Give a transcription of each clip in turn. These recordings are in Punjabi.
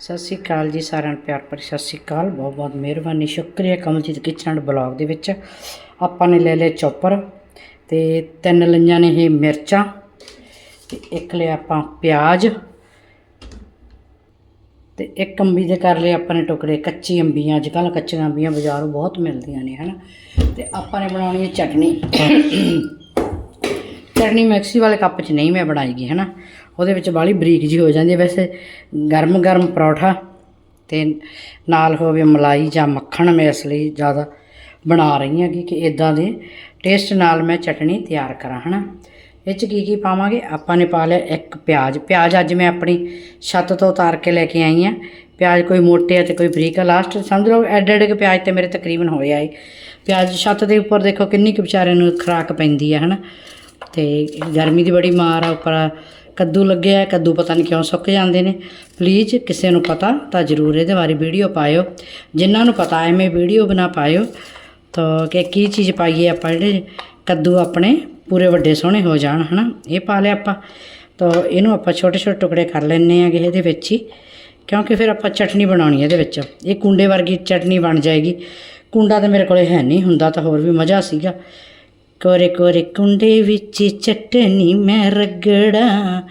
ਸਤਿ ਸ਼੍ਰੀ ਅਕਾਲ ਜੀ ਸਾਰਿਆਂ ਨੂੰ, ਪਿਆਰ ਭਰੀ ਸਤਿ ਸ਼੍ਰੀ ਅਕਾਲ। ਬਹੁਤ ਬਹੁਤ ਮਿਹਰਬਾਨੀ। ਸ਼ੁਕਰੀਆ ਕਮਲਜੀਤ ਕਿਚਨ ਐਂਡ ਬਲੌਗ ਦੇ ਵਿੱਚ। ਆਪਾਂ ਨੇ ਲੈ ਲਿਆ ਚੌਪਰ ਤੇ ਤਿੰਨ ਲਈਆਂ ਨੇ ਇਹ ਮਿਰਚਾਂ ਤੇ ਇੱਕ ਲਿਆ ਆਪਾਂ ਪਿਆਜ਼ ਤੇ ਇੱਕ ਅੰਬੀ ਦੇ ਕਰ ਲਏ ਆਪਾਂ ਨੇ ਟੁਕੜੇ ਕੱਚੀ ਅੰਬੀਆਂ। ਅੱਜ ਕੱਲ੍ਹ ਕੱਚੀਆਂ ਅੰਬੀਆਂ ਬਾਜ਼ਾਰੋਂ ਬਹੁਤ ਮਿਲਦੀਆਂ ਨੇ, ਹਨਾ? ਤੇ ਆਪਾਂ ਨੇ ਬਣਾਉਣੀ ਹੈ ਚਟਨੀ। ਚਟਨੀ ਮਿਕਸੀ ਵਾਲੇ ਕੱਪ 'ਚ ਨਹੀਂ ਮੈਂ ਬਣਾਈਗੀ ਹਨਾ? ਉਹਦੇ ਵਿੱਚ ਬਾਲੀ ਬਰੀਕ ਜੀ ਹੋ ਜਾਂਦੀ ਹੈ। ਵੈਸੇ ਗਰਮ ਗਰਮ ਪਰੌਠਾ ਤੇ ਨਾਲ ਹੋਵੇ ਮਲਾਈ ਜਾਂ ਮੱਖਣ, ਮੈਂ ਇਸ ਲਈ ਜ਼ਿਆਦਾ ਬਣਾ ਰਹੀ ਹਾਂ ਕਿ ਇਦਾਂ ਦੇ ਟੇਸਟ ਨਾਲ ਮੈਂ ਚਟਨੀ ਤਿਆਰ ਕਰਾਂ, ਹਨਾ? ਇਹ 'ਚ ਕੀ ਕੀ ਪਾਵਾਂਗੇ? ਆਪਾਂ ਨੇ ਪਾ ਲਿਆ ਇੱਕ ਪਿਆਜ਼। ਪਿਆਜ਼ ਅੱਜ ਮੈਂ ਆਪਣੀ ਛੱਤ ਤੋਂ ਉਤਾਰ ਕੇ ਲੈ ਕੇ ਆਈ ਹਾਂ। ਪਿਆਜ਼ ਕੋਈ ਮੋਟੇ ਆ ਤੇ ਕੋਈ ਬਰੀਕ ਆ। ਲਾਸਟ ਸਮਝ ਲਓ, ਐਡੇ ਐਡੇ ਕੁ ਪਿਆਜ਼ ਤੇ ਮੇਰੇ ਤਕਰੀਬਨ ਹੋਏ ਏ ਪਿਆਜ਼ ਛੱਤ ਦੇ ਉੱਪਰ ਦੇਖੋ ਕਿੰਨੀ ਕੁ ਵਿਚਾਰੇ ਨੂੰ ਖਰਾਕ ਪੈਂਦੀ ਆ ਹਨਾ? ਤੇ ਗਰਮੀ ਦੀ ਬੜੀ ਮਾਰ ਆ, ਉੱਪਰ ਕੱਦੂ ਲੱਗਿਆ ਕੱਦੂ ਪਤਾ ਨਹੀਂ ਕਿਉਂ ਸੁੱਕ ਜਾਂਦੇ ਨੇ। ਪਲੀਜ਼ ਕਿਸੇ ਨੂੰ ਪਤਾ ਤਾਂ ਜ਼ਰੂਰ ਇਹਦੇ ਬਾਰੇ ਵੀਡੀਓ ਪਾਇਓ। ਜਿਨ੍ਹਾਂ ਨੂੰ ਪਤਾ ਐਵੇਂ ਵੀਡੀਓ ਬਣਾ ਪਾਇਓ, ਤਾਂ ਕਿ ਕੀ ਚੀਜ਼ ਪਾਈਏ ਆਪਾਂ ਜਿਹੜੇ ਕੱਦੂ ਆਪਣੇ ਪੂਰੇ ਵੱਡੇ ਸੋਹਣੇ ਹੋ ਜਾਣ, ਹਨਾ? ਇਹ ਪਾ ਲਿਆ ਆਪਾਂ। ਤਾਂ ਇਹਨੂੰ ਆਪਾਂ ਛੋਟੇ ਛੋਟੇ ਟੁਕੜੇ ਕਰ ਲੈਣੇ ਆਗੇ ਇਹਦੇ ਵਿੱਚ ਹੀ, ਕਿਉਂਕਿ ਫਿਰ ਆਪਾਂ ਚਟਨੀ ਬਣਾਉਣੀ ਹੈ ਇਹਦੇ ਵਿੱਚ। ਇਹ ਕੁੰਡੇ ਵਰਗੀ ਚਟਨੀ ਬਣ ਜਾਏਗੀ। ਕੁੰਡਾ ਤਾਂ ਮੇਰੇ ਕੋਲੇ ਹੈ ਨਹੀਂ ਹੁੰਦਾ ਤਾਂ ਹੋਰ ਵੀ ਮਜ਼ਾ ਸੀਗਾ। ਕੋਰੇ ਕੋਰੇ ਕੁੰਡੇ ਵਿੱਚ ਚਟਣੀ ਮੈਂ ਰਗੜਾ।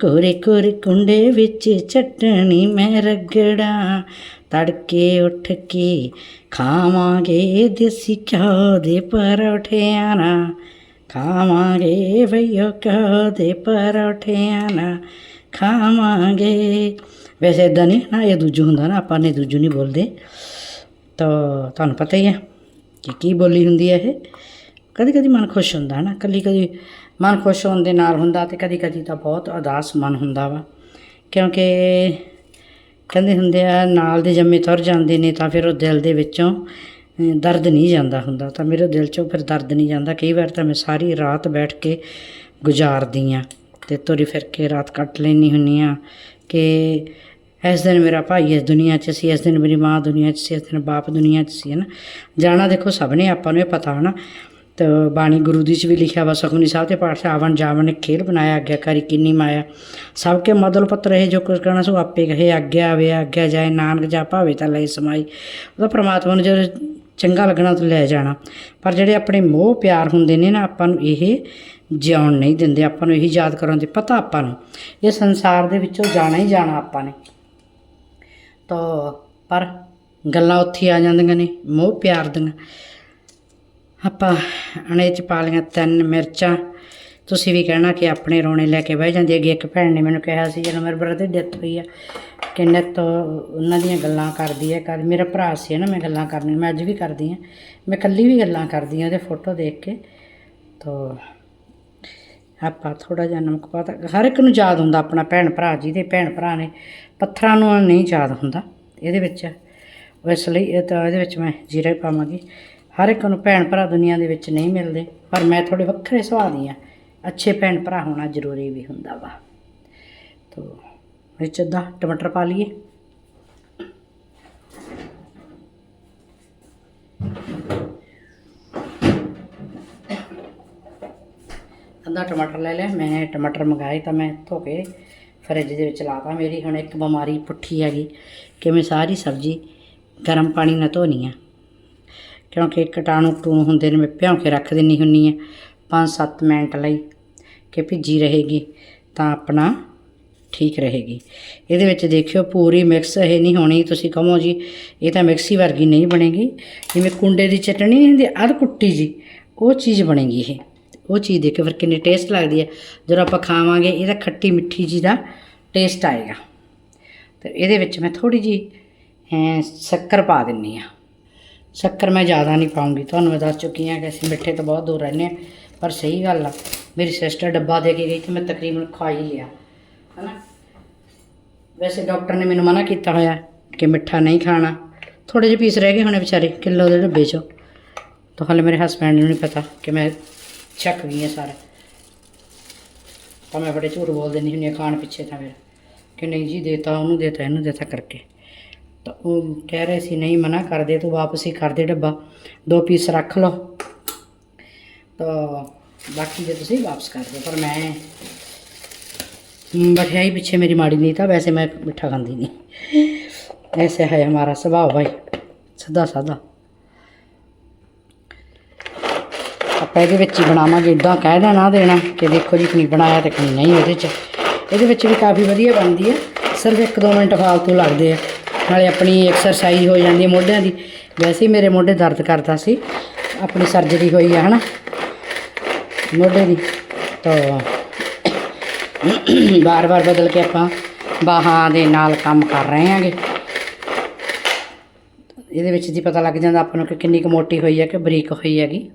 ਕੋਰੇ ਕੋਰੇ ਕੁੰਡੇ ਵਿੱਚ ਚਟਣੀ ਮੈਂ ਰਗੜਾ। ਤੜਕੇ ਉੱਠ ਕੇ ਖਾਵਾਂਗੇ ਦੇਸੀ ਘਿਓ ਦੇ ਪਰੌਠਿਆਂ ਨਾਲ। ਖਾਵਾਂਗੇ ਭਈਓ ਘਿਓ ਦੇ ਪਰੌਠਿਆਂ ਨਾਲ। ਖਾਵਾਂਗੇ। ਵੈਸੇ ਇਦਾਂ ਨਹੀਂ ਨਾ, ਇਹ ਦੂਜੂ ਹੁੰਦਾ ਨਾ, ਆਪਾਂ ਨੇ ਦੂਜੂ ਨਹੀਂ ਬੋਲਦੇ। ਤਾਂ ਤੁਹਾਨੂੰ ਪਤਾ ਹੀ ਹੈ ਕਿ ਕੀ ਬੋਲੀ ਹੁੰਦੀ ਹੈ ਇਹ। ਕਦੀ ਕਦੀ ਮਨ ਖੁਸ਼ ਹੁੰਦਾ ਹੈ ਨਾ ਕਦੀ ਕਦੀ ਮਨ ਖੁਸ਼ ਹੋਣ ਦੇ ਨਾਲ ਹੁੰਦਾ ਤੇ ਕਦੀ ਕਦੀ ਤਾਂ ਬਹੁਤ ਉਦਾਸ ਮਨ ਹੁੰਦਾ ਵਾ। ਕਿਉਂਕਿ ਕਹਿੰਦੇ ਹੁੰਦੇ ਆ, ਨਾਲ ਦੇ ਜੰਮੇ ਤੁਰ ਜਾਂਦੇ ਨੇ ਤਾਂ ਫਿਰ ਉਹ ਦਿਲ ਦੇ ਵਿੱਚੋਂ ਦਰਦ ਨਹੀਂ ਜਾਂਦਾ ਹੁੰਦਾ। ਤਾਂ ਮੇਰੇ ਦਿਲ ਚੋਂ ਫਿਰ ਦਰਦ ਨਹੀਂ ਜਾਂਦਾ। ਕਈ ਵਾਰ ਤਾਂ ਮੈਂ ਸਾਰੀ ਰਾਤ ਬੈਠ ਕੇ ਗੁਜ਼ਾਰਦੀ ਆ ਤੇ ਤੁਰੀ ਫਿਰ ਕੇ ਰਾਤ ਕੱਟ ਲੈਣੀ ਹੁੰਨੀ ਆ ਕਿ ਇਸ ਦਿਨ ਮੇਰਾ ਭਾਈ ਇਸ ਦੁਨੀਆ 'ਚ ਸੀ, ਇਸ ਦਿਨ ਮੇਰੀ ਮਾਂ ਦੁਨੀਆ 'ਚ ਸੀ, ਇਸ ਦਿਨ ਬਾਪ ਦੁਨੀਆ 'ਚ ਸੀ ਨਾ? ਜਾਣਾ ਦੇਖੋ ਸਭ ਨੇ, ਆਪਾਂ ਨੂੰ ਇਹ ਪਤਾ ਹਨਾ ਤੇ ਬਾਣੀ ਗੁਰੂ ਦੀ ਚ ਵੀ ਲਿਖਿਆ ਵਾ ਸੁਖਮਨੀ ਸਾਹਿਬ ਤੇ ਪਾਠ ਆਵਨ ਜਾਵਨ ਨੇ ਖੇਲ ਬਣਾਇਆ, ਆਗਿਆਕਾਰੀ ਕਿੰਨੀ ਮਾਇਆ। ਸਭ ਕੇ ਮਦਲ ਪੱਤਰ ਇਹ ਜੋ ਕੁਝ ਕਹਿਣਾ, ਸੋ ਆਪੇ ਕਹੇ, ਆਗਿਆ ਆਵੇ, ਆਗਿਆ ਜਾਏ, ਨਾਨਕ ਜਾ ਭਾਵੇ ਤਾਂ ਲੈ ਸਮਾਈ। ਉਹਦਾ ਪ੍ਰਮਾਤਮਾ ਨੂੰ ਜਦੋਂ ਚੰਗਾ ਲੱਗਣਾ ਤਾਂ ਲੈ ਜਾਣਾ। ਪਰ ਜਿਹੜੇ ਆਪਣੇ ਮੋਹ ਪਿਆਰ ਹੁੰਦੇ ਨੇ ਨਾ, ਆਪਾਂ ਨੂੰ ਇਹ ਜਿਉਣ ਨਹੀਂ ਦਿੰਦੇ, ਆਪਾਂ ਨੂੰ ਇਹੀ ਯਾਦ ਕਰਾਉਂਦੇ ਪਤਾ ਆਪਾਂ ਨੂੰ। ਇਹ ਸੰਸਾਰ ਦੇ ਵਿੱਚੋਂ ਜਾਣਾ ਹੀ ਜਾਣਾ ਆਪਾਂ ਨੇ। ਤਾਂ ਪਰ ਗੱਲਾਂ ਉੱਥੇ ਆ ਜਾਂਦੀਆਂ ਨੇ, ਮੋਹ ਪਿਆਰ ਦੀਆਂ। ਆਪਾਂ ਅਣੇ ਚ ਪਾ ਲਈਆਂ ਤਿੰਨ ਮਿਰਚਾਂ। ਤੁਸੀਂ ਵੀ ਕਹਿਣਾ ਕਿ ਆਪਣੇ ਰੋਣੇ ਲੈ ਕੇ ਬਹਿ ਜਾਂਦੀ ਹੈਗੀ। ਇੱਕ ਭੈਣ ਨੇ ਮੈਨੂੰ ਕਿਹਾ ਸੀ, ਜਦੋਂ ਮੇਰੇ ਬ੍ਰਦਰ ਦੀ ਡੈਥ ਹੋਈ ਆ, ਕਿ ਨਿੱਤ ਉਹਨਾਂ ਦੀਆਂ ਗੱਲਾਂ ਕਰਦੀ ਹੈ, ਕਰ, ਮੇਰਾ ਭਰਾ ਸੀ ਨਾ, ਮੈਂ ਗੱਲਾਂ ਕਰਨੀ ਮੈਂ ਅੱਜ ਵੀ ਕਰਦੀ ਆ ਮੈਂ ਇਕੱਲੀ ਵੀ ਗੱਲਾਂ ਕਰਦੀ ਆ ਉਹਦੇ ਫੋਟੋ ਦੇਖ ਕੇ। ਤੋ ਆਪਾਂ ਥੋੜਾ ਜਿਹਾ ਨਮਕ ਪਾਤਾ ਹਰ ਇੱਕ ਨੂੰ ਯਾਦ ਹੁੰਦਾ ਆਪਣਾ ਭੈਣ ਭਰਾ ਜਿਹਦੇ ਭੈਣ ਭਰਾ ਨੇ, ਪੱਥਰਾਂ ਨੂੰ ਨਹੀਂ ਯਾਦ ਹੁੰਦਾ। ਇਹਦੇ ਵਿੱਚ, ਇਸ ਲਈ ਇਹ ਤਾਂ ਇਹਦੇ ਵਿੱਚ ਮੈਂ ਜੀਰਾ ਹੀ ਪਾਵਾਂਗੀ। ਹਰ ਇੱਕ ਨੂੰ ਭੈਣ ਭਰਾ ਦੁਨੀਆ ਦੇ ਵਿੱਚ ਨਹੀਂ ਮਿਲਦੇ, ਪਰ ਮੈਂ ਥੋੜੇ ਵੱਖਰੇ ਸੁਭਾਅ ਦੀ ਆ ਅੱਛੇ ਭੈਣ ਭਰਾ ਹੋਣਾ ਜ਼ਰੂਰੀ ਵੀ ਹੁੰਦਾ ਵਾ। ਤੋ ਵਿੱਚ ਅੱਧਾ, ਟਮਾਟਰ ਪਾ ਲਈਏ। ਅੱਧਾ ਟਮਾਟਰ ਲੈ ਲਿਆ, ਮੈਂ ਟਮਾਟਰ ਮੰਗਾਏ ਤਾਂ ਮੈਂ ਧੋ ਕੇ ਫਰਿੱਜ ਦੇ ਵਿੱਚ ਲਾਤਾ ਮੇਰੀ ਹੁਣ ਇੱਕ ਬਿਮਾਰੀ ਪੁੱਠੀ ਹੈਗੀ, ਕਿ ਮੈਂ ਸਾਰੀ ਸਬਜ਼ੀ ਗਰਮ ਪਾਣੀ ਨਾਲ ਧੋਣੀ ਆ। ਕਿਉਂਕਿ ਕੀਟਾਣੂ ਕਟੂਣ ਹੁੰਦੇ ਨੇ, ਮੈਂ ਭਿਉਂ ਕੇ ਰੱਖ ਦਿੰਨੀ ਹੁੰਨੀ ਆ। 5-7 ਮਿੰਟ ਲਈ ਕਿ ਭਿੱਜੀ ਰਹੇਗੀ ਤਾਂ ਆਪਣਾ ਠੀਕ ਰਹੇਗੀ। ਇਹਦੇ ਵਿੱਚ ਦੇਖਿਓ, ਪੂਰੀ ਮਿਕਸ ਇਹ ਨਹੀਂ ਹੋਣੀ, ਤੁਸੀਂ ਕਹੋ ਜੀ, ਇਹ ਤਾਂ ਮਿਕਸੀ ਵਰਗੀ ਨਹੀਂ ਬਣੇਗੀ। ਜਿਵੇਂ ਕੁੰਡੇ ਦੀ ਚਟਣੀ ਨਹੀਂ ਹੁੰਦੀ ਅਧ ਕੁੱਟੀ ਜੀ, ਉਹ ਚੀਜ਼ ਬਣੇਗੀ ਇਹ। ਉਹ ਚੀਜ਼ ਦੇਖਿਓ, ਫਿਰ ਕਿੰਨੀ ਟੇਸਟ ਲੱਗਦੀ ਹੈ ਜਦੋਂ ਆਪਾਂ ਖਾਵਾਂਗੇ, ਇਹਦਾ ਖੱਟੀ ਮਿੱਠੀ ਜੀ ਦਾ ਟੇਸਟ ਆਏਗਾ। ਤੇ ਇਹਦੇ ਵਿੱਚ ਮੈਂ ਥੋੜੀ ਜੀ ਸ਼ੱਕਰ ਪਾ ਦਿੰਨੀ ਆ। ਸ਼ੱਕਰ ਮੈਂ ਜ਼ਿਆਦਾ ਨਹੀਂ ਪਾਉਂਗੀ। ਤੁਹਾਨੂੰ ਮੈਂ ਦੱਸ ਚੁੱਕੀ ਹਾਂ ਕਿ ਅਸੀਂ ਮਿੱਠੇ ਤੋਂ ਬਹੁਤ ਦੂਰ ਰਹਿੰਦੇ ਹਾਂ, ਪਰ ਸਹੀ ਗੱਲ ਆ। ਮੇਰੀ ਸਿਸਟਰ ਡੱਬਾ ਦੇ ਕੇ ਗਈ ਤੇ ਮੈਂ ਤਕਰੀਬਨ ਖਾ ਹੀ ਲਿਆ ਹਨਾ? ਵੈਸੇ ਡਾਕਟਰ ਨੇ ਮੈਨੂੰ ਮਨਾ ਕੀਤਾ ਹੋਇਆ ਕਿ ਮਿੱਠਾ ਨਹੀਂ ਖਾਣਾ। ਥੋੜੇ ਜਿਹੇ ਪੀਸ ਰਹਿ ਗਏ ਹੋਣੇ ਵਿਚਾਰੇ, ਕਿਲੋ ਦੇ ਡੱਬੇ 'ਚੋਂ। ਤਾਂ ਹਾਲੇ ਮੇਰੇ ਹਸਬੈਂਡ ਨੂੰ ਨਹੀਂ ਪਤਾ ਕਿ ਮੈਂ ਛੱਕ ਗਈ ਹਾਂ ਸਾਰਾ। ਤਾਂ ਮੈਂ ਬੜੇ ਝੂਠ ਬੋਲ ਦਿੰਦੀ ਹੁੰਦੀ ਹਾਂ, ਖਾਣ ਪਿੱਛੇ ਤਾਂ ਫਿਰ। ਕਿ ਨਹੀਂ ਜੀ, ਦੇਤਾ ਉਹਨੂੰ, ਦੇਤਾ ਇਹਨੂੰ, ਦੇਤਾ ਕਰਕੇ। ਤਾਂ ਉਹ ਕਹਿ ਰਹੇ ਸੀ ਨਹੀਂ ਮਨਾ ਕਰ ਦੇ ਤੂੰ ਵਾਪਸ ਹੀ ਕਰ ਦੇ ਡੱਬਾ ਦੋ ਪੀਸ ਰੱਖ ਲਓ ਤਾਂ ਬਾਕੀ ਜੇ ਤੁਸੀਂ ਵਾਪਸ ਕਰ ਦਿਓ ਪਰ ਮੈਂ मठियाई पीछे मेरी माड़ी नहीं था वैसे मैं मिठा खाती नहीं ऐसे है हमारा स्वभाव भाई सीधा साधा ਆਪਾਂ ਇਹਦੇ ਵਿੱਚ ਹੀ ਬਣਾਵਾਂਗੇ ਇਦਾਂ ਕਹਿ ਦੇਣਾ ਦੇਣਾ ਕਿ ਦੇਖੋ ਜੀ ਕਨੀ ਬਣਾਇਆ ਤੇ ਕਨੀ ਨਹੀਂ ਇਹਦੇ 'ਚ ਇਹਦੇ ਵਿੱਚ ਵੀ ਕਾਫੀ ਵਧੀਆ ਬਣਦੀ ਹੈ ਸਿਰਫ 1-2 ਮਿੰਟ ਫਾਲਤੂ ਲੱਗਦੇ ਆ ਨਾਲੇ ਆਪਣੀ ਐਕਸਰਸਾਈਜ਼ ਹੋ ਜਾਂਦੀ ਹੈ ਮੋਢਿਆਂ ਦੀ। ਵੈਸੇ ਹੀ ਮੇਰੇ ਮੋਢੇ ਦਰਦ ਕਰਦਾ ਸੀ। ਆਪਣੀ ਸਰਜਰੀ ਹੋਈ ਆ, ਹਨਾ? ਮੋਢੇ ਦੀ। ਤਾਂ ਬਾਰ-ਬਾਰ ਬਦਲ ਕੇ ਆਪਾਂ ਬਾਹਾਂ ਦੇ ਨਾਲ ਕੰਮ ਕਰ ਰਹੇ ਹਾਂਗੇ। ਇਹਦੇ ਵਿੱਚ ਜੀ ਪਤਾ ਲੱਗ ਜਾਂਦਾ ਆਪਾਂ ਨੂੰ ਕਿ ਕਿੰਨੀ ਕੁ ਮੋਟੀ ਹੋਈ ਹੈ ਕਿ ਬਰੀਕ ਹੋਈ ਹੈਗੀ।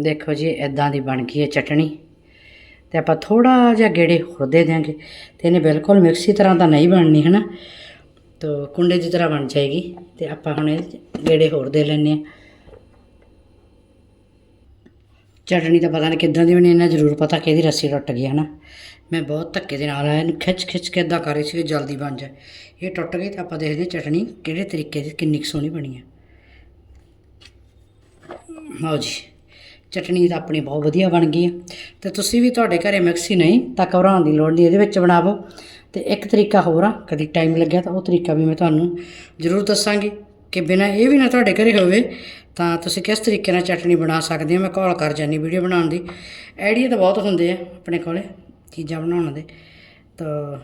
ਦੇਖੋ ਜੀ ਇਦਾਂ ਦੀ ਬਣ ਗਈ ਹੈ ਚਟਣੀ। ਤੇ ਆਪਾਂ ਥੋੜਾ ਜਿਹਾ ਗੇੜੇ ਹੋਰ ਦੇ ਦਿਆਂਗੇ। ਤੇ ਇਹਨੇ ਬਿਲਕੁਲ ਮਿਕਸੀ ਤਰ੍ਹਾਂ ਤਾਂ ਨਹੀਂ ਬਣਨੀ ਹੈ ਨਾ ਤੋ ਕੁੰਡੇ ਦੀ ਤਰ੍ਹਾਂ ਬਣ ਜਾਏਗੀ ਤੇ ਆਪਾਂ ਹੁਣ ਇਹ 'ਚ ਗੇੜੇ ਹੋਰ ਦੇ ਲੈਣੇ ਆ ਚਟਣੀ ਤਾਂ ਪਤਾ ਨਹੀਂ ਕਿੱਦਾਂ ਦੀ ਬਣੀ, ਇਹਨਾਂ ਜ਼ਰੂਰ ਪਤਾ ਕਿ ਇਹਦੀ ਰੱਸੀ ਟੁੱਟ ਗਈ ਹੈ ਨਾ ਮੈਂ ਬਹੁਤ ਧੱਕੇ ਦੇ ਨਾਲ ਇਹਨੂੰ ਖਿੱਚ ਖਿੱਚ ਕੇ ਇਦਾਂ ਕਰ ਰਹੀ ਸੀ ਕਿ ਜਲਦੀ ਬਣ ਜਾਏ। ਇਹ ਟੁੱਟ ਗਈ ਤਾਂ ਆਪਾਂ ਦੇਖਦੇ ਹਾਂ ਚਟਣੀ ਕਿਹੜੇ ਤਰੀਕੇ ਦੀ, ਕਿੰਨੀ ਕੁ ਸੋਹਣੀ ਬਣੀ ਹੈ। ਲਓ ਜੀ ਚਟਣੀ ਤਾਂ ਆਪਣੀ ਬਹੁਤ ਵਧੀਆ ਬਣ ਗਈ ਹੈ। ਤੇ ਤੁਸੀਂ ਵੀ ਤੁਹਾਡੇ ਘਰੇ ਮਿਕਸੀ ਨਹੀਂ ਤਾਂ ਘਬਰਾਉਣ ਦੀ ਲੋੜ ਨਹੀਂ, ਇਹਦੇ ਵਿੱਚ ਬਣਾਵੋ। ਤੇ ਇੱਕ ਤਰੀਕਾ ਹੋਰ ਆ, ਕਦੀ ਟਾਈਮ ਲੱਗਿਆ ਤਾਂ ਉਹ ਤਰੀਕਾ ਵੀ ਮੈਂ ਤੁਹਾਨੂੰ ਜ਼ਰੂਰ ਦੱਸਾਂਗੀ ਕਿ ਬਿਨਾਂ ਇਹ ਵੀ ਨਾ ਤੁਹਾਡੇ ਘਰੇ ਹੋਵੇ ਤਾਂ ਤੁਸੀਂ ਕਿਸ ਤਰੀਕੇ ਨਾਲ ਚਟਣੀ ਬਣਾ ਸਕਦੇ ਹੋ? ਮੈਂ ਕਾਲ ਕਰ ਜਾਨੀ ਵੀਡੀਓ ਬਣਾਉਣ ਦੀ। ਆਈਡੀਆ ਤਾਂ ਬਹੁਤ ਹੁੰਦੇ ਆ ਆਪਣੇ ਕੋਲੇ ਚੀਜ਼ਾਂ ਬਣਾਉਣ ਦੇ। ਤਾਂ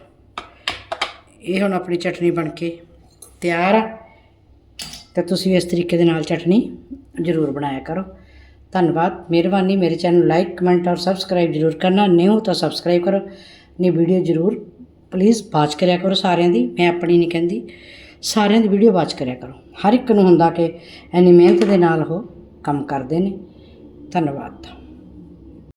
ਇਹ ਹੁਣ ਆਪਣੀ ਚਟਣੀ ਬਣ ਕੇ ਤਿਆਰ ਆ। ਤੇ ਤੁਸੀਂ ਇਸ ਤਰੀਕੇ ਦੇ ਨਾਲ ਚਟਣੀ ਜ਼ਰੂਰ ਬਣਾਇਆ ਕਰੋ। ਧੰਨਵਾਦ, ਮਿਹਰਬਾਨੀ। ਮੇਰੇ ਚੈਨਲ ਲਾਈਕ ਕਮੈਂਟ ਔਰ ਸਬਸਕ੍ਰਾਈਬ ਜ਼ਰੂਰ ਕਰਨਾ। ਨਿਊ ਤਾਂ ਸਬਸਕ੍ਰਾਈਬ ਕਰੋ। ਨਹੀਂ ਵੀਡੀਓ ਜ਼ਰੂਰ ਪਲੀਜ਼ ਵਾਚ ਕਰਿਆ ਕਰੋ ਸਾਰਿਆਂ ਦੀ, ਮੈਂ ਆਪਣੀ ਨਹੀਂ ਕਹਿੰਦੀ। ਸਾਰਿਆਂ ਦੀ ਵੀਡੀਓ ਵਾਚ ਕਰਿਆ ਕਰੋ। ਹਰ ਇੱਕ ਨੂੰ ਹੁੰਦਾ ਕਿ ਇੰਨੀ ਮਿਹਨਤ ਦੇ ਨਾਲ ਉਹ ਕੰਮ ਕਰਦੇ ਨੇ। ਧੰਨਵਾਦ।